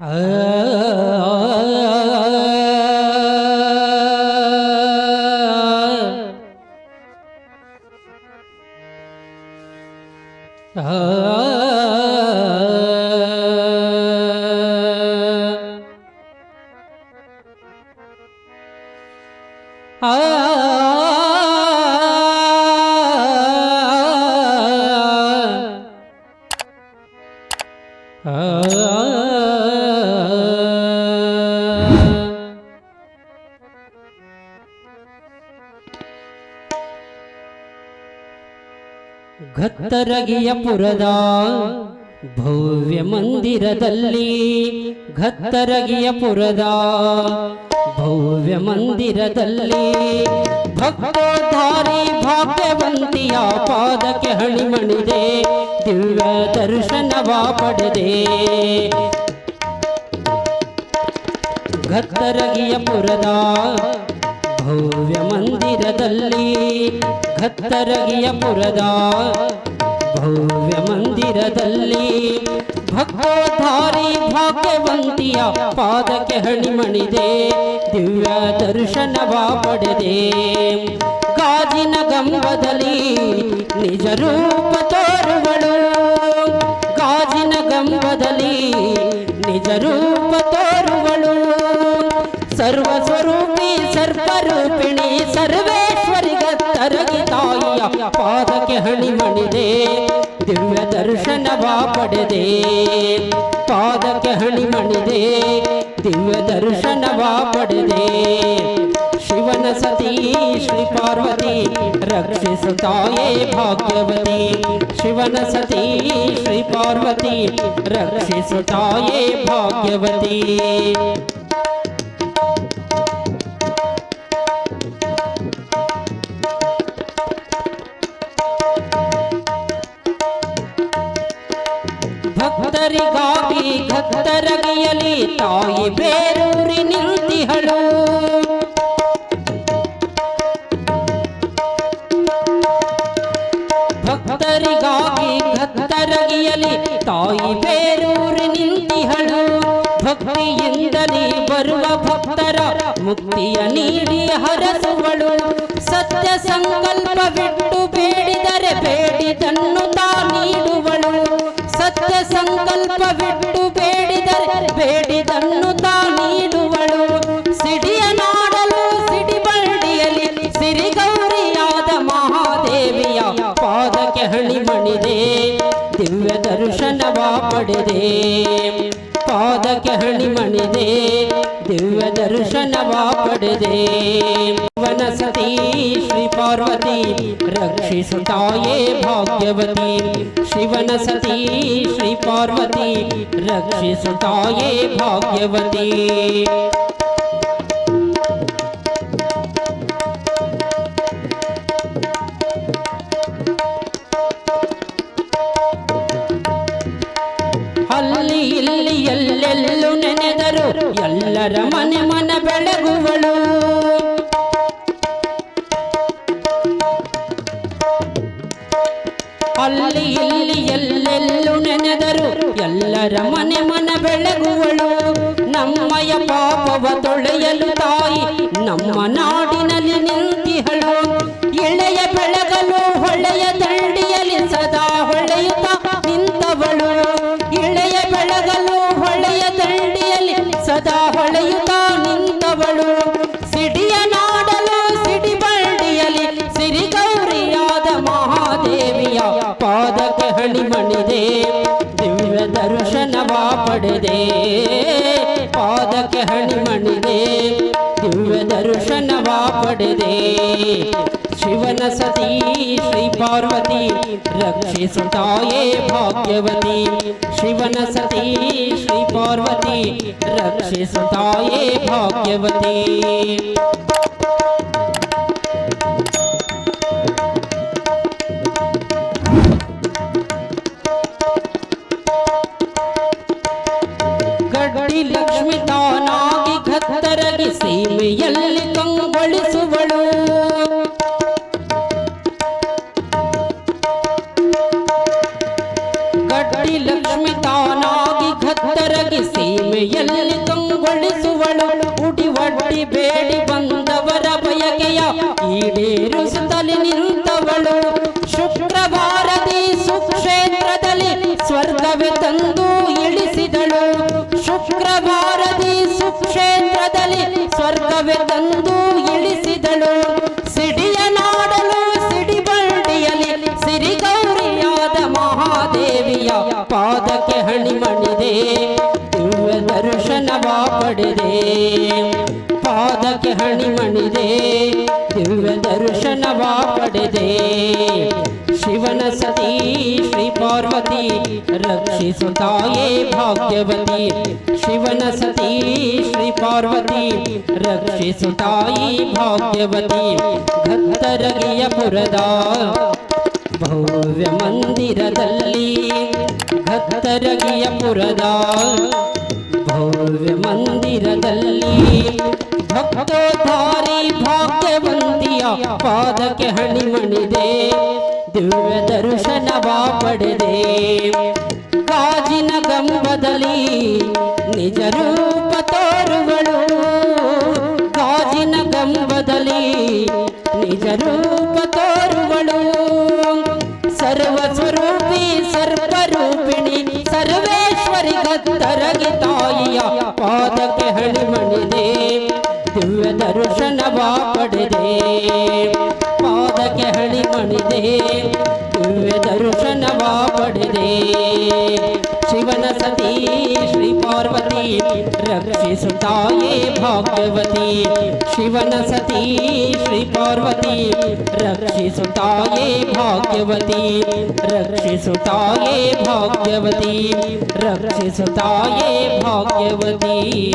Ah. ಘತ್ತರಗಿಯ ಪುರದ ಭವ್ಯ ಮಂದಿರದಲ್ಲಿ ಘತ್ತರಗಿಯ ಪುರದ ಭವ್ಯ ಮಂದಿರದಲ್ಲಿ ಭಕ್ತಧಾರಿ ಭಾಗ್ಯವಂತಿಯ ಪಾದಕ್ಕೆ ಹಣಿಮಣಿದೆ ದಿವ್ಯ ದರ್ಶನವ ಪಡೆದೆ. ಘತ್ತರಗಿಯ ಪುರದ ಭವ್ಯ ಮಂದಿರದಲ್ಲಿ ಪುರದ ಭವ್ಯ ಮಂದಿರದಲ್ಲಿ ಭಕ್ತೋದ್ಧಾರಿ ಭಾಗ್ಯವಂತಿಯ ಪಾದಕ್ಕೆ ಹಣಿಮಣಿದೆ, ದಿವ್ಯ ದರ್ಶನವ ಪಡೆದೆ. ಗಾಜಿನ ಗಂಬದಲ್ಲಿ ನಿಜ ರೂಪ ತೋರುವಳು. ಗಾಜಿನ ಗಂಬದಲ್ಲಿ ನಿಜ ರೂಪ ತೋರುವಳು ಸರ್ವ ಸ್ವರೂಪಿ ಸರ್ವರೂಪಿಣಿ ಸರ್ವೇಶ್ವರಿ ಗತ್ತರಗಿ ತಾಯಿಯ ಪಾದಕ್ಕೆ ಹಣಿಮಣಿದೆ ದಿವ್ಯ ದರ್ಶನವ ಪಡೆದೆ ಪಾದಕ್ಕೆ ಹಣಿಮಣಿದೆ ದಿವ್ಯ ದರ್ಶನವ ಪಡೆದೆ ಶಿವನ ಸತಿ ಶ್ರೀ ಪಾರ್ವತಿ ರಕ್ಷಿಸುತ್ತಾಯೇ ಭಾಗ್ಯವತಿ ಶಿವನ ಸತಿ ಶ್ರೀ ಪಾರ್ವತಿ ರಕ್ಷಿಸುತ್ತಾಯೇ ಭಾಗ್ಯವತಿ ಭಕ್ತರಿಗಾಗಿ ಭಕ್ತರಗಿಯಲಿ ತಾಯಿ ಬೇರೂರಿ ನಿಂತಿಹಳು ಭಕ್ತರಿಗಾಗಿ ಭಕ್ತರಗಿಯಲಿ ತಾಯಿ ಬೇರೂರಿ ನಿಂತಿಹಳು ಭಕ್ತಿಯಿಂದಲೇ ಬರುವ ಭಕ್ತರ ಮುಕ್ತಿಯ ನೀಡಿ ಹರಸುವಳು. ಸತ್ಯ ಸಂಕಲ್ಪವಿಟ್ಟು ಬೇಡಿದರೆ ಬೇಡಿದನ್ನು ತಾ ನೀಡುವಳು ಸತ್ಯ ಸಂಕಲ್ಪವಿಟ್ಟು ಬೇಡಿದರೆ ಬೇಡಿದನ್ನು ತಾ ನೀಡುವಳು ಸಿಡಿಯ ನಾಡಲು ಸಿಡಿ ಬಂಡಿಯಲ್ಲಿ ಸಿರಿಗೌರಿಯಾದ ಮಹಾದೇವಿಯ ಪಾದಕ್ಕೆ ಹಣಿಮಣಿದೆ. ದಿವ್ಯ ದರ್ಶನವ ಪಡೆದೆ. ಪಾದಕ್ಕೆ ಹಣಿಮಣಿದೆ. ದಿವ್ಯ ದರ್ಶನವ ಪಡೆದೆ. ವನಸತಿ ಶ್ರೀ ಪಾರ್ವತಿ ರಕ್ಷಿಸುತ್ತಾಯೇ ಭಾಗ್ಯವತಿ ಶಿವನ ಸತಿ ಶ್ರೀ ಪಾರ್ವತಿ ರಕ್ಷಿಸುತ್ತಾಯೇ ಭಾಗ್ಯವತಿ ಅಲ್ಲಿ ಇಲ್ಲಿ ಎಲ್ಲೆಲ್ಲೂ ನೆನೆದರು ಎಲ್ಲರ ಮನೆ ಮನ ಬೆಳಗುವಳು. ಅಲ್ಲಿ ಎಲ್ಲೆಲ್ಲೂ ನೆನೆದರು. ಎಲ್ಲರ ಮನೆ ಮನ ಬೆಳಗುವಳು. ನಮ್ಮಯ ಪಾಪವ ತೊಳೆಯಲು ತಾಯಿ. ನಮ್ಮ ನಾಡಿನಲ್ಲಿ ನಿಂತಿಹಳು. ಎಳೆಯ ಬೆಳಗಲು ಹೊಳೆಯ ದಂಡಿಯಲ್ಲಿ ಸದಾ ಹೊಳೆಯುತ್ತ ನಿಂತವಳು. ಎಳೆಯ ಬೆಳಗಲು ಹೊಳೆಯ ದಂಡಿಯಲ್ಲಿ ಸದಾ ಹೊಳೆಯುತ್ತ ದಿವ್ಯ ದರ್ಶನವ ಪಡೆದೆ. ಪಾದಕ್ಕೆ ಹಣಿಮಣಿದೆ. ದಿವ್ಯ ದರ್ಶನವ ಪಡೆದೆ. ಶಿವನ ಸತಿ, ಶ್ರೀ ಪಾರ್ವತಿ, ರಕ್ಷಿಸುತ್ತಾಯೇ ಭಾಗ್ಯವತಿ. ಶಿವನ ಸತಿ, ಶ್ರೀ ಪಾರ್ವತಿ, ರಕ್ಷಿಸುತ್ತಾಯೇ ಭಾಗ್ಯವತಿ. ಈಡೇರಿಸುತ್ತಲೇ ನಿರುತ್ತವಳು ಶುಕ್ರವಾರದಿ ಸುಕ್ಷೇತ್ರದಲ್ಲಿ ಸ್ವರ್ಗವೇ ತಂದು ಇಳಿಸಿದಳು. ಶುಕ್ರವಾರದಿ ಸುಕ್ಷೇತ್ರದಲ್ಲಿ ಸ್ವರ್ಗವೇ ತಂದು ಇಳಿಸಿದಳು. ಸಿಡಿಯ ನಾಡಲು ಸಿಡಿಬಳ್ಳಿಯಲ್ಲಿ ಸಿರಿಗೌರಿಯಾದ ಮಹಾದೇವಿಯ ಪಾದಕ್ಕೆ ಹಣಿಮಣಿದೆ. ದಿವ್ಯ ದರ್ಶನವ ಪಡೆದೆ. ಪಾದಕ್ಕೆ ಹಣಿಮಣಿದೆ, ದಿವ್ಯ ದರ್ಶನವ ಪಡೆದೆ. ಶಿವನ ಸತಿ ಶ್ರೀ ಪಾರ್ವತಿ ರಕ್ಷಿಸುತ್ತಾಯೇ ಭಾಗ್ಯವತಿ. ಶಿವನ ಸತಿ ಶ್ರೀ ಪಾರ್ವತಿ ರಕ್ಷಿಸುತ್ತಾಯಿ ಭಾಗ್ಯವತಿ. ಭಕ್ತರಗಿಯ ಪುರದ ಭವ್ಯ ಮಂದಿರದಲ್ಲಿ ಭಕ್ತರಗಿಯ ಪುರದ ಭವ್ಯ ಮಂದಿರದಲ್ಲಿ. ಭಕ್ತೋದ್ಧಾರಿ ಭಾಗ್ಯವಂತಿಯ ಪಾದಕ್ಕೆ ಹಣಿಮಣಿದೆ. ದಿವ್ಯ ದರ್ಶನವ ಪಡೆದೆ. ಗಾಜಿನ ಗಂಬದಲ್ಲಿ ನಿಜ ರೂಪ ತೋರುಗಳು. ಗಾಜಿನ ಗಂಬದಲ್ಲಿ ನಿಜ ರೂಪ ತೋರುಗಳು. ಸರ್ವ ಸ್ವರೂಪಿ ಸರ್ವರೂಪಿಣಿ ಸರ್ವೇಶ್ವರಿ ಗತ್ತರಗಿ ತಾಯಿಯ ಪಾದಕ್ಕೆ ಹಣಿಮಣಿದೆ. ದಿವ್ಯ ದರ್ಶನವ ಪಡೆದೆ ಪಾದಕ್ಕೆ ಹಣಿಮಣಿದೆ ದಿವ್ಯ ದರ್ಶನವ ಪಡೆದೆ ಶಿವನ ಸತಿ ಶ್ರೀ ಪಾರ್ವತಿ ರಕ್ಷಿಸುತ್ತಾಯೇ ಭಾಗ್ಯವತಿ. ಶಿವನ ಸತಿ ಶ್ರೀ ಪಾರ್ವತಿ ರಕ್ಷಿಸುತ್ತಾಯೇ ಭಾಗ್ಯವತಿ. ರಕ್ಷಿಸುತ್ತಾಯೇ ಭಾಗ್ಯವತಿ ರಕ್ಷಿಸುತ್ತಾಯೇ ಭಾಗ್ಯವತಿ.